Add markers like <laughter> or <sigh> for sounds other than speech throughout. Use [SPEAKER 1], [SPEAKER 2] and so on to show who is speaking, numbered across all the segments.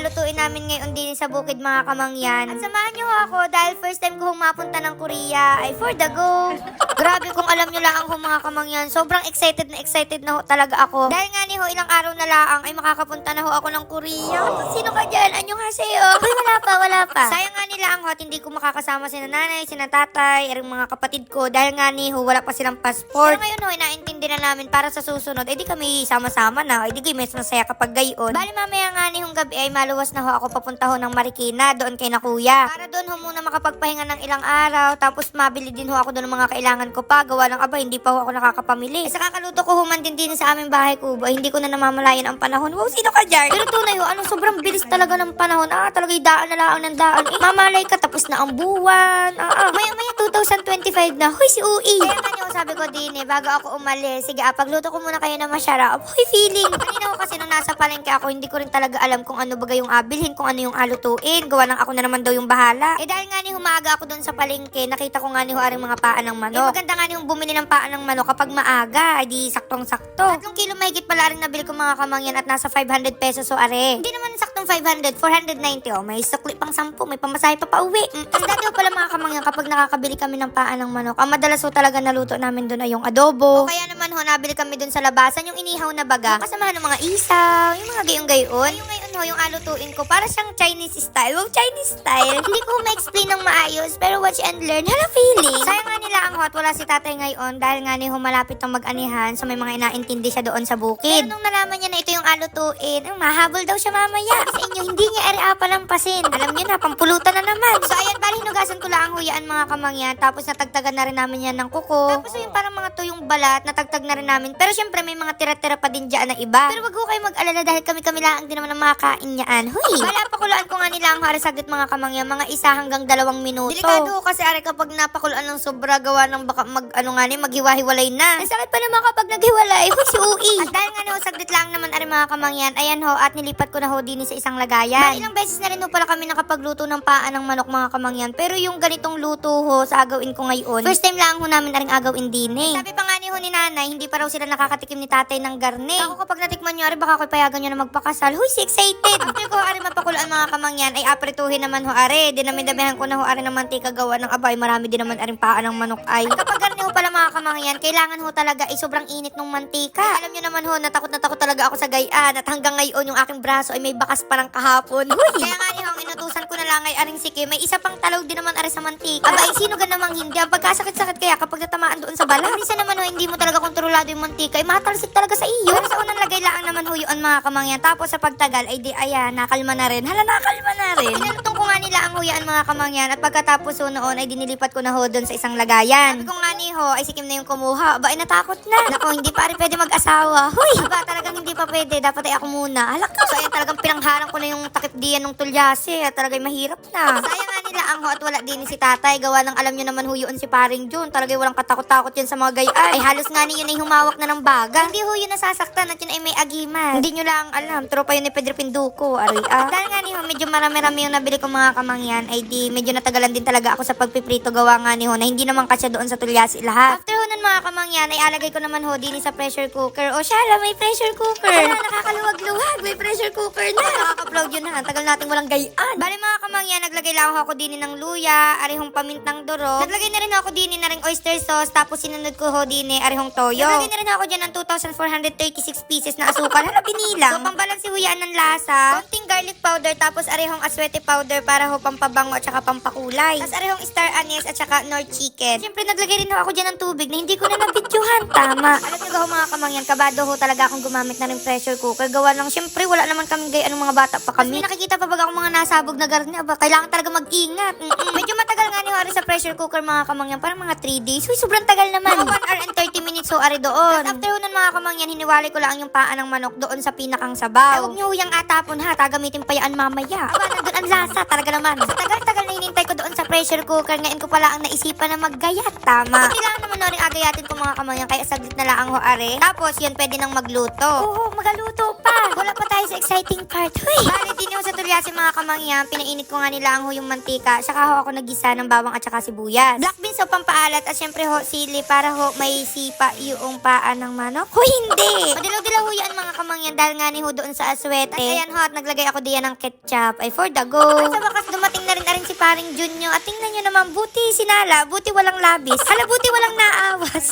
[SPEAKER 1] alutuin namin ngayon din sa bukid mga kamangyan. At samahan niyo ako dahil first time ko humapunta ng Korea ay for the go. <laughs> Grabe kung alam niyo lang ho mga kamangyan, sobrang excited na excited na ho talaga ako. Dahil nga ni ho, ilang araw na laang ay makakapunta na ho ako ng Korea. Sino ka dyan? Anyong haseyo? Uy, <laughs> wala pa, wala pa. Sayang nga nila ang hot, hindi ko makakasama si nanay, si tatay, ang mga kapatid ko dahil nga ni ho, wala pa silang passport. Pero ngayon ho, inaintindi na namin para sa susunod, eh di kami sama-sama na, eh di kami mas masaya kapag gayon. Bali mamaya nga ni hong gabi ay maluwas na ho ako papunta ho ng Marikina, doon kay na kuya. Para doon ho muna makapagpahinga ng ilang araw, tapos mabili din ho ako doon ng mga kailangan ko pa, gawa ng aba, hindi pa ho ako nakakapamili. Sa kakaluto ko human din din sa aming bahay kubo, hindi ko na namamalayan ang panahon. Wow, sino ka dyan? Pero tunay ho, anong sobrang bilis talaga ng panahon. Ah, talaga daan na lang ng daan. Eh, mamalay ka, tapos na ang buwan. Ah, ah. Maya, maya, 2025 na. Hoy, si Ui. Kaya nga niyo, sabi ko din eh, bago ako umalis, sige, ah, pagluto ko muna kayo ng masarap. Hoy, feeling. Kanina ko kasi nung nasa palengke ako, hindi ko rin talaga alam kung ano baga yung abilhin, kung ano yung alutuin. Gawa ng ako na naman daw yung bahala. Eh, dahil nga ni humaga ako doon sa palengke, nakita ko nga ni ho aring mga paan ng manok. Eh, maganda nga ni yung bumili ng paan ng manok kapag maaga. Ay, di saktong-sakto. Tatlong kilo mahigit pala rin nabili ko mga kamangyan at nasa 500 pesos o are. Hindi naman saktong 500, 490 oh. May sukli pang 10, may pamasahe pa pa uwi. Mm. Ang dati ko pala mga kamangyan kapag nakakabili kami ng paan ng manok, ang madalas ho talaga naluto namin doon ay yung adobo. O kaya naman ho, nabili kami doon sa labasan yung inihaw na baga. Kasamahan ng mga isaw, yung mga gayong-gayon. Yung ho, yung alutuin ko, para siyang Chinese style. Wow, Chinese style. Hindi ko ma-explain ng maayos, pero watch and learn. Hala feeling. Sayang nga nila ang hot, wala si tatay ngayon dahil nga ni ho malapit ng mag-anihan so may mga inaintindi siya doon sa bukid. Pero nung nalaman niya na ito yung alutuin, ang mahabol daw siya mamaya. Sa inyo, hindi niya area palampasin. Alam niyo na, pampulutan na naman. So ayan, bali hinugasan ko lang ang huyaan mga kamangyan, tapos natagtagan na rin namin yan ng kuko. Tapos yung parang mga tuyong balat, natagtag na rin namin. Pero syempre may mga tira-tira pa din dyan na iba. Pero wag ko kayo mag-alala dahil kami-kami lang din naman ang makakain niyaan. Huy! Bala, pakulaan ko nga nila ang harasagit mga kamangyan, mga isa hanggang dalawang minuto. Delikado kasi are kapag napakulaan ng sobra gawa ng baka mag, ano nga ni, maghiwa-hiwalay na. Ang sakit pa naman kapag naghiwalay. Huy, si Ui! <laughs> At dahil nga no, saglit lang naman are mga kamangyan, ayan ho, at nilipat ko na ho din sa isang lagayan. Ba, ilang beses na rin ho pala kami nakapagluto ng paan ng manok mga kamangyan. Pero yung ganitong luto ho sa agawin ko ngayon, first time lang ho namin na rin agawin din eh. Sabi pa nga ni ho ni nanay, hindi pa raw sila nakakatikim ni tatay ng garne. Ako kapag natikman nyo, are baka ko payagan nyo na magpakasal. Huy, si excited! After ko are mapakulaan mga kamangyan, ay aprituhin naman ho are. Dinami-damihan ko na ho are ng mantika gawa ng abay. Marami din naman aring paan ng manok ay. At kapag garne ho pala mga kamangyan, kailangan ho talaga ay sobrang init ng mantika. Alam nyo naman ho, natakot na takot talaga ako sa gayaan at hanggang ngayon yung aking braso ay may bakas pa ng kahapon. Huy! Kaya nga inutusan ko na lang ay aring siki. May isa pang talaw din naman are sa mantika. Aba, ay sino ka namang hindi? Pagkasakit-sakit kaya kapag natamaan doon sa balat. Minsan naman ho, hindi mo talaga kontrolado yung mantika. Ay matalsik talaga sa iyo. Sa unang lagay lang naman ho yun mga kamangyan. Tapos sa pagtagal, ay di ayan, nakalma na rin. Hala, nakalma na rin. Pinalutong ko nga nila ang huyaan mga kamangyan. At pagkatapos ho noon, ay dinilipat ko na ho doon sa isang lagayan. Sabi ko nga ni ho, ay sikim na yung kumuha. Aba, ay natakot na. Nako, hindi pa rin pwede mag-asawa. Huy! Aba, talagang hindi pa pwede. Dapat ay ako muna. Halak So, ayan, talagang pinangharang ko na yung takip diyan ng tulyase. At talagang mahirap na. Sayang ang ho at wala din si tatay. Gawa ng alam nyo naman ho si paring June. Talagang walang katakot-takot yan sa mga gayaan. Ay, halos nga ni yun ay humawak na ng baga. Hindi ho yun nasasaktan at yun ay may agiman. Hindi nyo lang alam. Tropa yun ni Pedro Pinduco. Aray, ah. Dahil nga ni medyo marami-rami yung nabili kong mga kamangyan. Ay di, medyo natagalan din talaga ako sa pagpiprito. Gawa nga ni ho na hindi naman kasya doon sa tulyasi lahat. After ho nun mga kamangyan, ay alagay ko naman ho din sa pressure cooker. O siya, may pressure cooker. Wala, nakakaluwag-luwag. May pressure cooker na. Nakaka-upload yun na. Tagal nating walang gayaan. Bali mga kamangyan, naglagay lang ako din ng luya, arihong pamintang duro. Naglagay na rin ako din na ring oyster sauce, tapos sinunod ko ho din arihong toyo. Naglagay na rin ako dyan ng 2,436 pieces na asukal. Hala, binilang. So, pambalansi ho yan ng lasa. Konting garlic powder, tapos arihong aswete powder para ho pampabango at saka pampakulay. Tapos arihong star anise at saka nor chicken. Siyempre, naglagay rin ho ako dyan ng tubig na hindi ko na nabidyohan. <laughs> Tama. Alam niyo ho mga kamangyan, kabado ho talaga akong gumamit na rin pressure cooker. Gawa ng, siyempre, wala naman kami gay anong mga bata pa kami. May nakikita pa ba akong mga nasabog na garni? Aba, kailangan talaga mag-ingat. Mm-mm. Medyo matagal nga ni Hari sa pressure cooker mga kamangyan. Parang mga 3 days. Uy, sobrang tagal naman. Mga 1 hour and 30 minutes ho ari doon. Tapos after nun mga kamangyan, hiniwalay ko lang yung paa ng manok doon sa pinakang sabaw. Ay, huwag niyo huyang atapon ha. Tagamitin pa yan mamaya. Aba, nandun ang lasa. Talaga naman. Sa tagal-tagal na hinintay ko doon sa pressure cooker, ngayon ko pala ang naisipan na maggayat. Tama. Kailangan naman na rin agayatin ko mga kamangyan, kaya saglit na lang ho are. Tapos, yun, pwede nang magluto. Oo, magaluto pa. Wala pa tayo sa exciting part. Huy! Bali, din ho sa tulyasi mga kamangyan, pinainit ko nga nila ang ho yung mantika, saka ho ako nagisa ng bawang at saka sibuyas. Black beans ho, pampaalat, at syempre ho, sili para ho may sipa yung paan ng manok. Huy, hindi! <laughs> Madilaw-dilaw ho yan mga kamangyan dahil nga ni ho doon sa aswete. At ayan ho, at naglagay ako diyan ng ketchup. Ay, for the go. At sa wakas, dumating na rin na rin si paring Junyo. At tingnan nyo naman, buti sinala, buti walang labis. <laughs> Hala, buti walang naawas.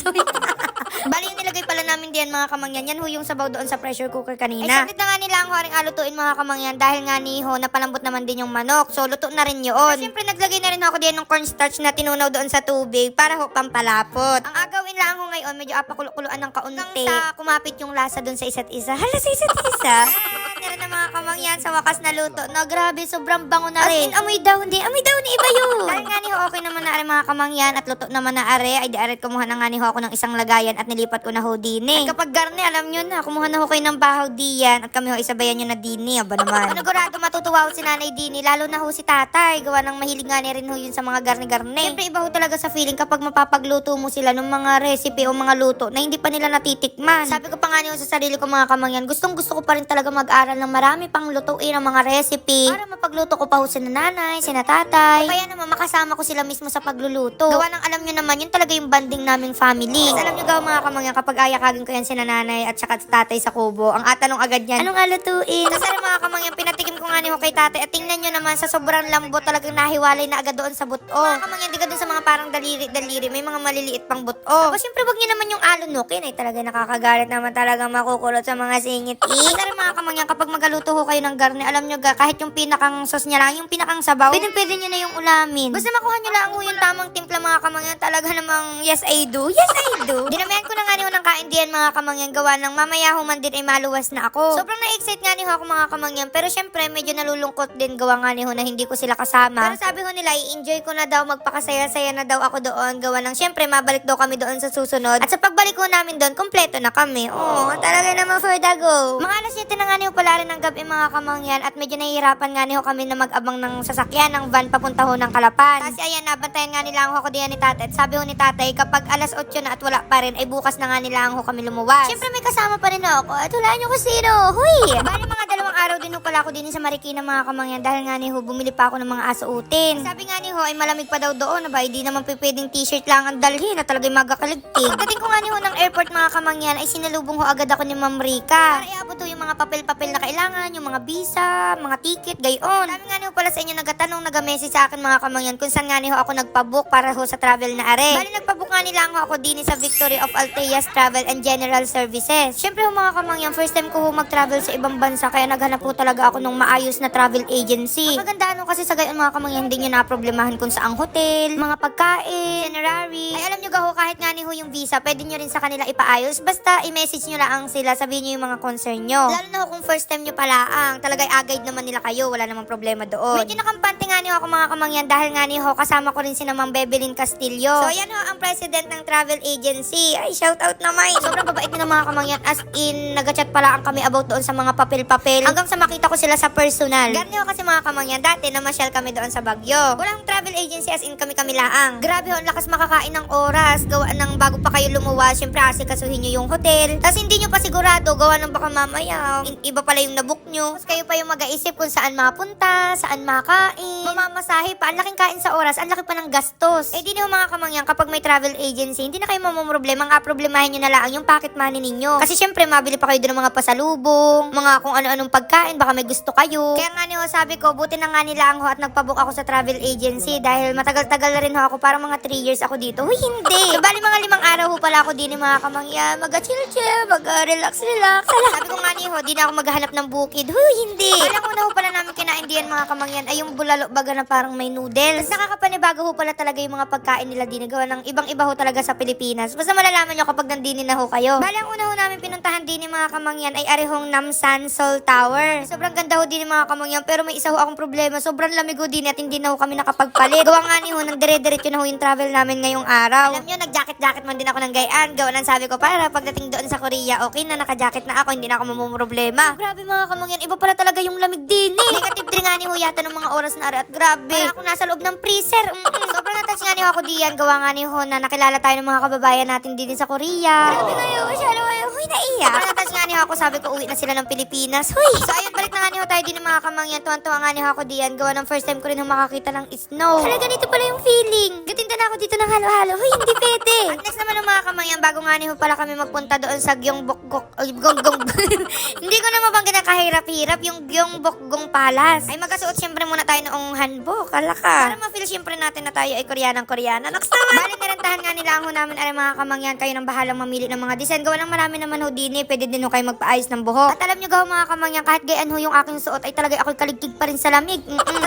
[SPEAKER 1] <laughs> Bali nilagay pala namin diyan mga kamangyan. Yan ho yung sabaw doon sa pressure cooker kanina. Ay, saglit na nga nila ang haring alutuin mga kamangyan dahil nga ni ho, napalambot naman din yung manok. So, luto na rin yun. At syempre, naglagay na rin ako diyan ng cornstarch na tinunaw doon sa tubig para ho pampalapot. Ang agawin lang ho ngayon, medyo apakulukuloan ng kaunti. Hanggang sa kumapit yung lasa doon sa isa't isa. Hala, sa isa't isa. <laughs> Na mga kamangyan sa wakas na luto. Na grabe, sobrang bango na rin. As in, amoy daw, hindi. Amoy daw, ni iba yun. Dahil nga ni ho, okay naman na are mga kamangyan at luto naman na are. Ay, di are kumuha na nga ni ho ako ng isang lagayan at nilipat ko na ho dini. At kapag garne, alam nyo na, kumuha na ho kayo ng bahaw diyan at kami ho isabayan nyo na dini. Aba naman. Panagurado matutuwa ho si nanay dini, lalo na ho si tatay. Gawa ng mahilig nga ni rin ho yun sa mga garne-garne. Siyempre, iba ho talaga sa feeling kapag mapapagluto mo sila ng mga recipe o mga luto na hindi pa nila natitikman. Sabi ko pa nga niyo sa sarili ko mga kamangyan, gustong gusto ko pa rin talaga mag-aral ng marami pang lutuin ng mga recipe para mapagluto ko pa ho sa nanay, sa tatay. O kaya naman makasama ko sila mismo sa pagluluto. Gawa ng alam nyo naman, yun talaga yung banding naming family. Kasi alam nyo gawa mga kamangyan, kapag ayakagin ko yan si nanay at saka sa tatay sa kubo, ang atanong agad yan, anong alutuin? Kasi mga kamangyan, pinatikim ko nga ni kay tatay at tingnan nyo naman sa sobrang lambot talagang nahiwalay na agad doon sa buto. Mga kamangyan, di ka doon sa mga parang daliri-daliri, may mga maliliit pang buto. Tapos syempre wag nyo naman yung alunukin, ay talaga nakakagalit naman talaga makukulot sa mga singit. Eh, mga kamangyan, kapag magaluto ho kayo ng garne, alam nyo ga, kahit yung pinakang sauce niya lang, yung pinakang sabaw, pwede pwede nyo na yung ulamin. Basta makuha nyo lang ho yung tamang timpla mga kamangyan, talaga namang yes I do, yes I do. <laughs> Dinamayan ko na nga ni ho ng kain diyan mga kamangyan, gawa ng mamaya ho man din ay maluwas na ako. Sobrang na-excite nga ni ho ako mga kamangyan, pero syempre medyo nalulungkot din gawa nga ni ho na hindi ko sila kasama. Pero sabi ho nila, i-enjoy ko na daw, magpakasaya-saya na daw ako doon, gawa ng syempre mabalik daw kami doon sa susunod. At sa pagbalik ho namin doon, kompleto na kami. Oo, talaga naman for the go. Mga alas 7 na nga ni ho pala rin ng gabi mga kamangyan at medyo nahihirapan nga ni ho kami na mag-abang ng sasakyan ng van papunta ho ng Kalapan. Kasi ayan, nabantayan nga nila ho ko diyan ni tatay. At sabi ho ni tatay, kapag alas 8 na at wala pa rin, ay bukas na nga nila ho kami lumuwas. Syempre may kasama pa rin ako at wala nyo kung sino. Huy! <laughs> Bali mga dalawang araw din ho pala ako din sa Marikina mga kamangyan dahil nga ni ho, bumili pa ako ng mga asautin. Sabi nga ni ho, ay malamig pa daw doon. Aba, hindi naman pwedeng t-shirt lang ang dalhin na talagang magakaligtig. Pagdating ko nga ni ho ng airport mga kamangyan, ay sinalubong ho agad ako ni Ma'am Rika. Para iabot yung mga papel-papel na kailangan, yung mga visa, mga ticket, gayon. Sabi nga ni ho pala sa inyo nagatanong, nagamessage sa akin mga kamangyan kung saan nga ni ho ako nagpabook para ho sa travel na are. Bali nagpabook nga nila ho ako din sa Victory of Alteas Travel and General Services. Syempre ho mga kamangyan, first time ko ho mag-travel sa ibang bansa kaya naghanap po talaga ako ng maayos na travel agency. Ang maganda no kasi sa gayon mga kamangyan, hindi nyo naproblemahan kung saang hotel, mga pagkain, itinerary. Ay alam nyo gaho kahit nga ni ho yung visa, pwede nyo rin sa kanila ipaayos. Basta i-message nyo lang sila, sabihin nyo yung mga concern nyo. Lalo na kung first time nyo pala ang talaga i-guide naman nila kayo, wala namang problema doon. Medyo nakampante nga ni ho ako mga kamangyan dahil nga ni ho kasama ko rin si Ma'am Bebelyn Castillo. So yan ho ang president ng travel agency. Ay shout out naman. Sobrang babait ng mga kamangyan as in nagchat pala ang kami about doon sa mga papel-papel hanggang sa makita ko sila sa personal. Ganyan ho kasi mga kamangyan dati namasyal kami doon sa Bagyo. Walang travel agency as in kami-kami laang. Grabe ho, ang lakas makakain ng oras. Gawa ng bago pa kayo lumuwas, syempre asikasuhin nyo yung hotel. Tapos hindi nyo pa sigurado, gawa ng baka mamaya, i- iba pala yung nabook nyo. Tapos kayo pa yung mag-aisip kung saan mapunta, saan makain, mamamasahe pa. Ang laking kain sa oras, ang laki pa ng gastos. Eh di nyo mga kamangyan, kapag may travel agency, hindi na kayo mamumroblema. Ang problemahin nyo na lang yung pocket money ninyo. Kasi syempre, mabili pa kayo doon ng mga pasalubong, mga kung ano-anong pagkain, baka may gusto kayo. Kaya nga niyo sabi ko, buti na nga nila ang ho at nagpabook ako sa travel agency dahil matagal-tagal na rin ho ako, parang mga 3 years ako dito. Huy, hindi. So, <laughs> bali mga limang araw ho pala ako din mga kamangyan. Mag-chill-chill, mag-relax-relax. Sabi ko nga niyo, di na ako maghahanap ng bukid. Huy, hindi. Alam ko na ho pala namin kinain diyan mga kamangyan ay yung bulalo baga na parang may noodles. Tapos nakakapanibago ho pala talaga yung mga pagkain nila din. Gawa ng ibang-iba ho talaga sa Pilipinas. Basta malalaman nyo kapag nandini na ho kayo. Bali ang una ho namin pinuntahan din mga kamangyan ay arehong Namsan Seoul Tower. Sobrang ganda ho din ng mga kamangyan, pero may isa ho akong problema. Sobrang lamig ho din at hindi na ho kami nakapagpalit. Gawa nga ni ho, nang dire-diretso na ho yung travel namin ngayong araw. Alam nyo, nag-jacket-jacket man din ako ng gayaan. Gawa ng sabi ko, para pagdating doon sa Korea, okay na, naka-jacket na ako, hindi na ako mamumroblema. Grabe mga kamangyan, iba pala talaga yung lamig din eh. Negative 3 nga ni ho yata ng mga oras na ari at grabe. Para ako nasa loob ng freezer. Mm-mm. <laughs> Sobrang natas nga ni ho ako diyan. Gawa nga ni ho na nakilala tayo ng mga kababayan natin din sa Korea. Grabe kayo, masyado kayo. Huy, naiyak. Sobrang natas nga ni ho ako, sabi ko uwi na sila ng Pilipinas. Huy. So ayun, balik na nga din ng mga kamangyan. Tuwan-tuwa nga ni ako diyan. Gawa ng first time ko rin makakita ng snow. Hala, ganito pala yung feeling. Gatinda na ako dito ng halo-halo. Huy, hindi pwede. <laughs> At next naman ng mga kamangyan, bago nga ni pala kami magpunta doon sa Gyeongbokgok. Ay, gonggong. <laughs> hindi ko na mabangga na kahirap-hirap yung Gyeongbokgong Palace. Ay, magkasuot syempre muna tayo noong hanbok. Kala ka. Para ma-feel syempre natin na tayo ay Koreanang-Koreana. Next naman. Bali, nilantahan nga nila ho namin ay mga kamangyan. Kayo nang bahalang mamili ng mga design. Gawa ng marami naman ho din eh. Pwede din ho kayo magpaayos ng buhok. At alam nyo gawa mga kamangyan, kahit gayan ho yung aking suot ay talaga ako'y kaligtig pa rin sa lamig. Mm-mm.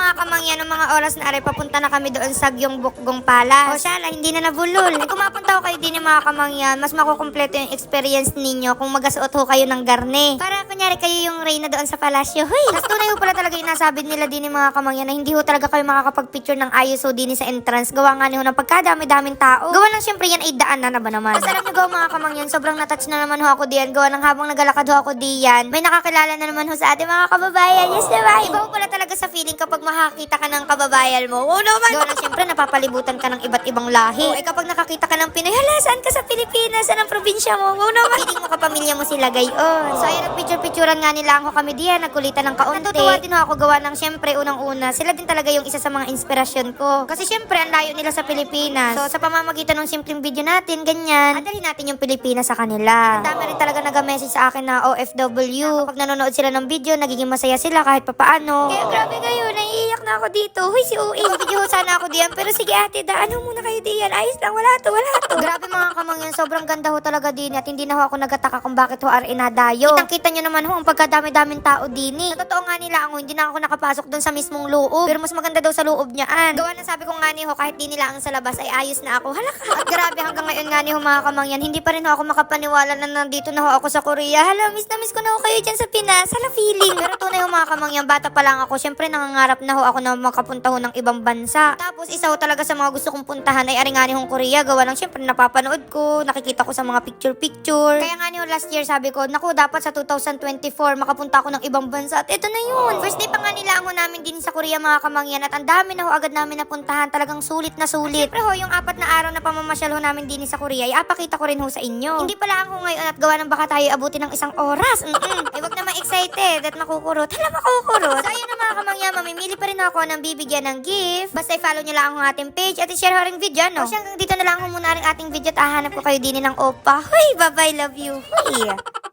[SPEAKER 1] Mga kamangyan, ng mga oras na aray, papunta na kami doon sa Gyeongbokgong Palace. O syala, hindi na nabulol. Kung mapunta ho kayo din mga kamangyan, mas makukumpleto yung experience ninyo kung magasuot ho kayo ng garne. Para kunyari kayo yung reyna doon sa palasyo. Huy! Tapos tunay ho pala talaga yung nasabi nila din ng mga kamangyan na hindi ho talaga kayo makakapag-picture ng ayos ho din sa entrance. Gawa nga niyo ng pagkadami-daming tao. Gawa lang syempre yan ay daan na na ba naman? Tapos alam gawa mga kamangyan, sobrang natouch na naman ho ako diyan. Gawa ng habang nagalakad ho ako diyan, may nakakilala na naman ho sa ating mga kababayan. Yes, diba? Iba ho pala talaga sa feeling kapag makakita ka ng kababayan mo. Oh naman! Gawa lang syempre napapalibutan ka ng iba't ibang lahi. Oh, eh kapag nakakita ka ng Pinoy, hala, saan ka sa Pilipinas? Saan ang probinsya mo? Oh naman! Feeling mo kapamilya mo sila gayon. So ayun, nagpicture-picturean nga nila ako kami diyan, nagkulitan ng kaunti. Natutuwa din ako gawa ng syempre unang-una. Sila din talaga yung isa sa mga inspirasyon ko. Kasi syempre, ang layo nila sa Pilipinas. So sa pamamagitan ng simpleng video natin, ganyan, adalhin natin yung Pilipinas sa kanila. Ang dami rin talaga nag-message sa akin na OFW. Kapag nanonood sila ng video, nagiging masaya sila kahit papaano. Kaya grabe kayo, naiiyak na ako dito. Huy, si Uwi. Video sana ako diyan. Pero sige ate, daan ho muna kayo diyan. Ayos lang, wala to, wala to. <laughs> grabe mga kamangyan, sobrang ganda ho talaga din at hindi na ho ako nagataka kung bakit ho ar inadayo. Kitang kita nyo naman ho ang pagkadami-daming tao din eh. Sa totoo nga nila ako, hindi na ako nakapasok doon sa mismong loob. Pero mas maganda daw sa loob niyaan. Gawa na sabi ko nga ni ho, kahit di nila ang sa labas ay ayos na ako. Hala ka. At grabe hanggang ngayon nga ni ho mga kamangyan, hindi pa rin ho ako makapaniwala na nandito na ho ako sa Korea. Hala, miss na miss ko na ho kayo dyan sa Pinas. Hala, feeling. Pero tunay ho mga kamangyan, bata pa lang ako. Syempre nangangarap na ho ako na makapunta ho ng ibang bansa. Tapos isa ho talaga sa mga gusto kong puntahan ay aringani hong Korea. Gawa lang syempre napapanood ko, nakikita ko sa mga picture-picture. Kaya nga ni ho last year sabi ko, naku dapat sa 2024 makapunta ako ng ibang bansa. At ito na yun. First day pa nga nila ho namin din sa Korea mga kamangyan at ang dami na ho agad namin napuntahan. Talagang sulit na sulit. Siyempre ho, yung apat na araw na pamamasyal ho namin din sa Korea, ay apakita ko rin ho sa inyo. Hindi pala ako ngayon at gawa ng baka tayo abutin ng isang oras. Mm-mm. Eh, wag naman excited at makukurot. Hala, makukurot. So, ayun na mga kamangyan, mamimili pa rin ako ng bibigyan ng gift. Basta i-follow nyo lang ang ating page at i-share ho ring video, no? O hanggang dito na lang muna rin ating video at hahanap ko kayo din ng opa. Huy, bye-bye, love you. Huy.